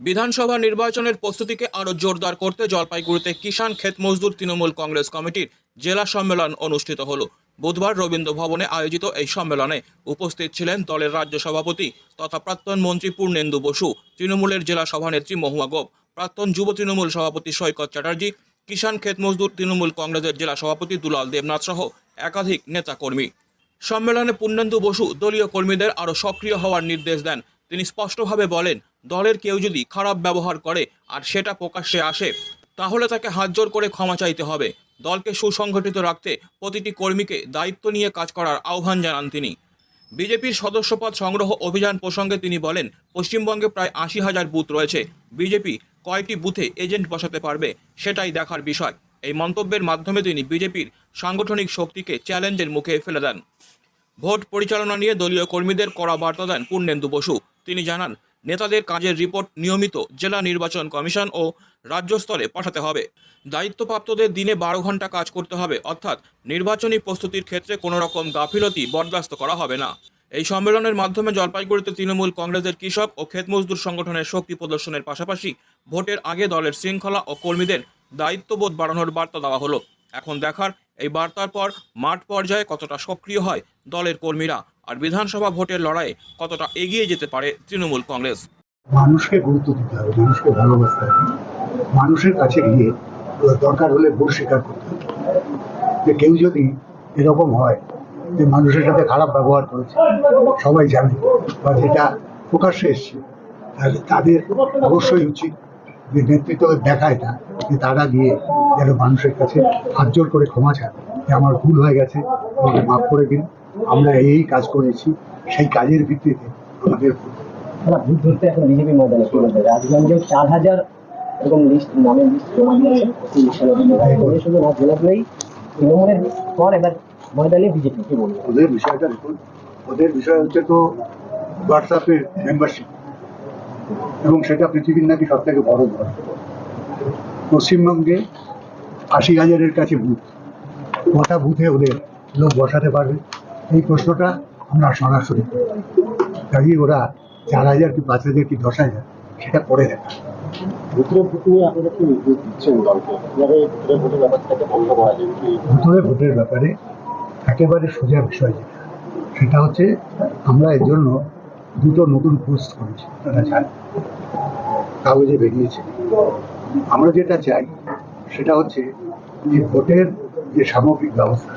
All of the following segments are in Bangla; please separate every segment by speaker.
Speaker 1: বিধানসভা নির্বাচনের প্রস্তুতিকে আরও জোরদার করতে জলপাইগুড়িতে কিষাণ ক্ষেত মজদুর তৃণমূল কংগ্রেস কমিটির জেলা সম্মেলন অনুষ্ঠিত হলো। বুধবার রবীন্দ্র ভবনে আয়োজিত এই সম্মেলনে উপস্থিত ছিলেন দলের রাজ্য সভাপতি তথা প্রাক্তন মন্ত্রী পূর্ণেন্দু বসু, তৃণমূলের জেলা সভানেত্রী মহুয়া গোপ, প্রাক্তন যুব তৃণমূল সভাপতি সৈকত চ্যাটার্জি, কিষাণ ক্ষেত মজদুর তৃণমূল কংগ্রেসের জেলা সভাপতি দুলাল দেবনাথ সহ একাধিক নেতাকর্মী। সম্মেলনে পূর্ণেন্দু বসু দলীয় কর্মীদের আরও সক্রিয় হওয়ার নির্দেশ দেন তিনি স্পষ্টভাবে বলেন, দলের কেউ যদি খারাপ ব্যবহার করে আর সেটা প্রকাশ্যে আসে, তাহলে তাকে হাতজোর করে ক্ষমা চাইতে হবে। দলকে সুসংগঠিত রাখতে প্রতিটি কর্মীকে দায়িত্ব নিয়ে কাজ করার আহ্বান জানান তিনি। বিজেপির সদস্যপদ সংগ্রহ অভিযান প্রসঙ্গে তিনি বলেন, পশ্চিমবঙ্গে প্রায় আশি হাজার বুথ রয়েছে। বিজেপি কয়টি বুথে এজেন্ট বসাতে পারবে সেটাই দেখার বিষয়। এই মন্তব্যের মাধ্যমে তিনি বিজেপির সাংগঠনিক শক্তিকে চ্যালেঞ্জের মুখে ফেলে দেন। ভোট পরিচালনা নিয়ে দলীয় কর্মীদের কড়া বার্তা দেন পূর্ণেন্দু বসু। তিনি জানান, নেতাদের কাজের রিপোর্ট নিয়মিত জেলা নির্বাচন কমিশন ও রাজ্য স্তরে পাঠাতে হবে। দায়িত্বপ্রাপ্তদের দিনে বারো ঘণ্টা কাজ করতে হবে, অর্থাৎ নির্বাচনী প্রস্তুতির ক্ষেত্রে কোনো রকম গাফিলতি বরদাস্ত করা হবে না। এই সম্মেলনের মাধ্যমে জলপাইগুড়িতে তৃণমূল কংগ্রেসের কৃষক ও ক্ষেত মজদুর সংগঠনের শক্তি প্রদর্শনের পাশাপাশি ভোটের আগে দলের শৃঙ্খলা ও কর্মীদের দায়িত্ববোধ বাড়ানোর বার্তা দেওয়া হলো। এখন দেখার এই বার্তার পর মাঠ পর্যায়ে কতটা সক্রিয় হয় দলের কর্মীরা। আর বিধানসভা ভোটের লড়াইয়ে কতটা এগিয়ে যেতে পারে তৃণমূল কংগ্রেস?
Speaker 2: মানুষকে গুরুত্ব দিতে হবে, মানুষকে ভালোবাসতে হবে। মানুষের কাছে গিয়ে দরকার হলে ভুল স্বীকার করতে হবে। যে কেউ যদি এরকম হয় যে মানুষের সাথে খারাপ ব্যবহার করেছে, সবাই জানে, বা যেটা প্রকাশ্যে এসছে, তাহলে তাদের অবশ্যই উচিত যে নেতৃত্ব দেখায় না, যে তারা গিয়ে যেন মানুষের কাছে হাত জোর করে ক্ষমা চায়, যে আমার ভুল হয়ে গেছে, আমাকে মাফ করে দিন। আমরা এই কাজ করেছি সেই কাজের ভিত্তিতে আমাদের
Speaker 3: ধরতে এখন বিজেপি ময়দানে রাজগঞ্জে চার হাজার এরকম লিস্ট নামের লিস্ট জমা দিয়েছে। ইলেকশনের জন্য তারপরে শুধু জেলাগুলোই তৃণমূলের পর এবার ময়দানে বিজেপি কি বলব?
Speaker 2: ওদের বিষয়টা দেখুন ওদের বিষয় হচ্ছে তো হোয়াটসঅ্যাপের মেম্বারশিপ এবং সেটা পৃথিবীর নাকি সব থেকে বড় দল পশ্চিমবঙ্গে আশি হাজারের কাছে বুথ কটা বুথে ওদের লোক বসাতে পারবে? এই প্রশ্নটা আমরা সরাসরি। কাজেই ওরা চার হাজার কি পাঁচ হাজার কি দশ হাজার সেটা করে দেখা।
Speaker 3: ভোটের ভোট নিয়ে আপনারা কি নির্দেশ দিচ্ছেন দলকে কীভাবে ভোটের ভোটের ব্যাপারটাকে বন্ধ করা যায় কি
Speaker 2: ভোটের ব্যাপারে একেবারে সোজা বিষয় যেটা। সেটা হচ্ছে আমরা এর জন্য দুটো নতুন পোস্ট করেছি আপনারা জানেন কাগজে বেরিয়েছে। আমরা যেটা চাই সেটা হচ্ছে যে ভোটের যে সামগ্রিক ব্যবস্থা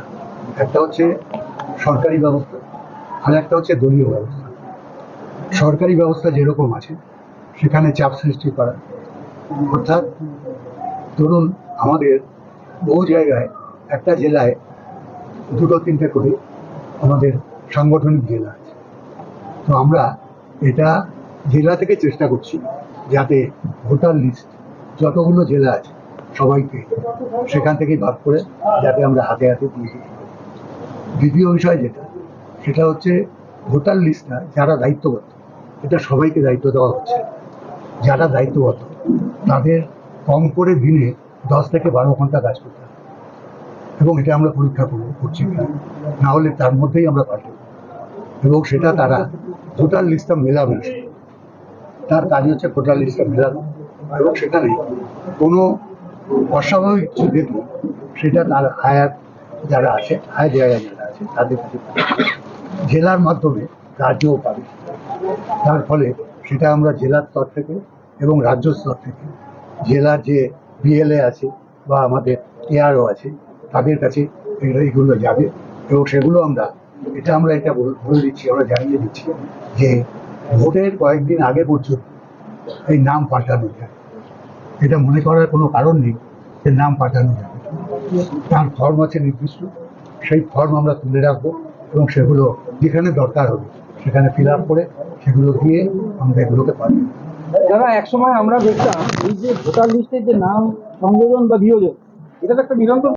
Speaker 2: একটা হচ্ছে সরকারি ব্যবস্থা। আর একটা হচ্ছে দলীয় ব্যবস্থা। সরকারি ব্যবস্থা যেরকম আছে, সেখানে চাপ সৃষ্টি করা। অর্থাৎ ধরুন আমাদের বহু জায়গায়, একটা জেলায় দুটো তিনটে করে আমাদের সাংগঠনিক জেলা আছে। তো আমরা এটা জেলা থেকে চেষ্টা করছি যাতে ভোটার লিস্ট, যতগুলো জেলা আছে সবাইকে সেখান থেকেই ভাগ করে যাতে আমরা হাতে হাতে দিয়ে পারি। দ্বিতীয় বিষয় যেটা, সেটা হচ্ছে ভোটার লিস্টটা যারা দায়িত্বগত, এটা সবাইকে দায়িত্ব দেওয়া হচ্ছে যারা দায়িত্বগত, তাদের কম করে দিনে দশ থেকে বারো ঘণ্টা কাজ করতে এবং এটা আমরা পরীক্ষা করব, করছি। না হলে তার মধ্যেই আমরা পাল্টে এবং সেটা তারা ভোটার লিস্টটা মেলাবে। তার কাজ হচ্ছে ভোটার লিস্টটা মেলানো এবং সেখানে কোনো অস্বাভাবিক কিছু দেখলে সেটা তার হায়ার যারা আছে জায়গায় যারা আছে, তাদের কাছে জেলার মাধ্যমে রাজ্যও পাবে। তার ফলে সেটা আমরা জেলার স্তর থেকে এবং রাজ্য স্তর থেকে জেলার যে বিএলএ আছে বা আমাদের এআরও আছে, তাদের কাছে এগুলো- যাবে এবং সেগুলো আমরা, এটা আমরা এটা বল- দিচ্ছি, আমরা জানিয়ে দিচ্ছি যে ভোটের কয়েকদিন আগে পর্যন্ত এই নাম পাল্টানো যায়। এটা মনে করার কোনো কারণ নেই যে নাম পাল্টানো যাবে তার ফর্ম আছে নির্দিষ্ট। সেই ফর্ম আমরা তুলে রাখব এবং সেগুলো যেখানে দরকার হবে সেখানে ফিল আপ করে সেগুলো দিয়ে আমরা এগুলোকে পারি
Speaker 4: দাদা একসময় আমরা দেখতাম, এই যে ভোটার লিস্টের যে নাম, সংযোজন বা বিয়োজন এটা তো একটা নিরন্তর